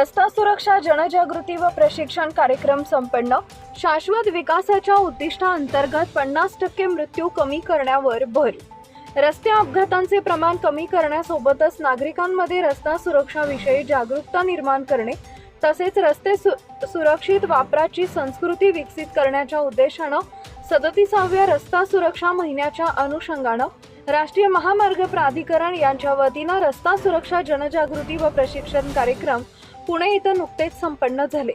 रस्ता सुरक्षा जनजागृती व प्रशिक्षण कार्यक्रम संपन्न. शाश्वत विकासाच्या उद्दिष्टाअंतर्गत पन्नास टक्के मृत्यू कमी करण्यावर भर. रस्ते अपघातांचे प्रमाण कमी करण्यासोबतच नागरिकांमध्ये रस्ता सुरक्षाविषयी जागरूकता निर्माण करणे तसेच रस्ते सु सुरक्षित वापराची संस्कृती विकसित करण्याच्या उद्देशानं सदतीसाव्या रस्ता सुरक्षा महिन्याच्या अनुषंगानं राष्ट्रीय महामार्ग प्राधिकरण यांच्या वतीनं रस्ता सुरक्षा जनजागृती व प्रशिक्षण कार्यक्रम पुणे इथं नुकतेच संपन्न झाले.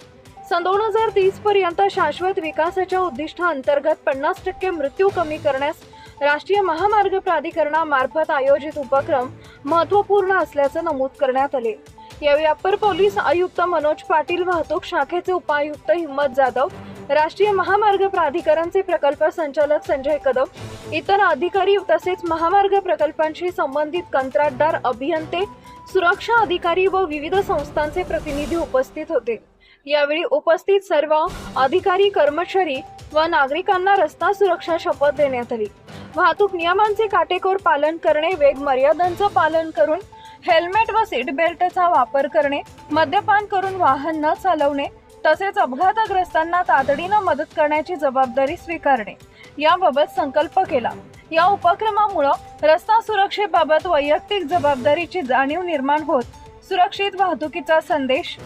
सन दोन हजार तीस पर्यंत शाश्वत विकासाच्या उद्दिष्टाअंतर्गत पन्नास टक्के मृत्यू कमी करण्यास राष्ट्रीय महामार्ग प्राधिकरणामार्फत आयोजित उपक्रम महत्त्वपूर्ण असल्याचं नमूद करण्यात आले. यावेळी अप्पर पोलीस आयुक्त मनोज पाटील वाहतूक शाखेचे उपायुक्त हिम्मत जाधव राष्ट्रीय महामार्ग प्राधिकरणचे प्रकल्प संचालक संजय कदम इतर अधिकारी तसेच महामार्ग प्रकल्पांशी संबंधित कंत्राटदार अभियंते सुरक्षा अधिकारी व विविध संस्थांचे प्रतिनिधी उपस्थित होते. यावेळी उपस्थित सर्व अधिकारी कर्मचारी व नागरिकांना रस्ता सुरक्षा शपथ देण्यात आली. वाहतूक नियमांचे काटेकोर पालन करणे वेग मर्यादांचं पालन करून हेल्मेट व सीट बेल्टचा वापर करणे मद्यपान करून वाहन न चालवणे तसेच अपघातग्रस्तांना तातडीनं मदत करण्याची जबाबदारी स्वीकारणे याबाबत संकल्प केला. या उपक्रमामुळं रस्ता सुरक्षेबाबत वैयक्तिक जबाबदारीची जाणीव निर्माण होत सुरक्षित वाहतुकीचा संदेश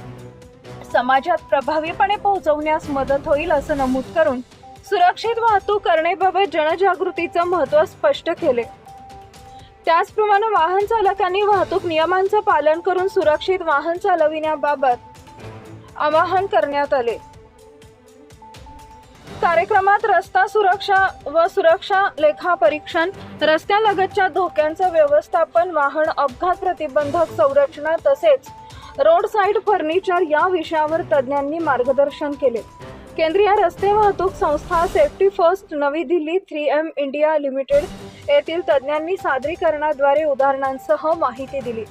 समाजात प्रभावीपणे पोहोचवण्यास मदत होईल असं नमूद करून सुरक्षित वाहतूक करण्याबाबत जनजागृतीचं महत्त्व स्पष्ट केले. त्याचप्रमाणे वाहन चालकांनी वाहतूक नियमांचं पालन करून सुरक्षित वाहन चालविण्याबाबत आवाहन करण्यात आले. कार्यक्रमात रस्ता सुरक्षा व सुरक्षा लेखापरीक्षण रस्त्यालगतच्या धोक्यांचं व्यवस्थापन वाहन अपघात प्रतिबंधक संरचना तसेच रोड साईड फर्निचर या विषयावर तज्ज्ञांनी मार्गदर्शन केले. केंद्रीय रस्ते वाहतूक संस्था safety first Navi Delhi three M India limited येथील तज्ज्ञांनी सादरीकरणाद्वारे उदाहरणांसह माहिती दिली.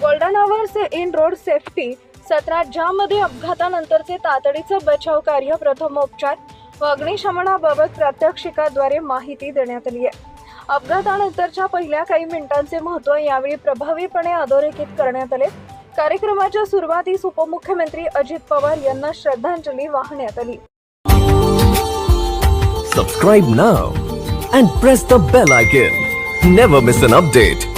Golden hours in road safety सत्रात ज्यामध्ये अपघातानंतरचे तातडीचं बचाव कार्य प्रथमोपचार व अग्निशमनाबाबत प्रात्यक्षिकाद्वारे माहिती देण्यात आली आहे. अपघातानंतरच्या पहिल्या काही मिनिटांचे महत्त्व यावेळी प्रभावीपणे अधोरेखित करण्यात आले. कार्यक्रमाच्या सुरुवातीस उपमुख्यमंत्री अजित पवार यांना श्रद्धांजली वाहण्यात आली. Subscribe now and press the bell icon never miss an update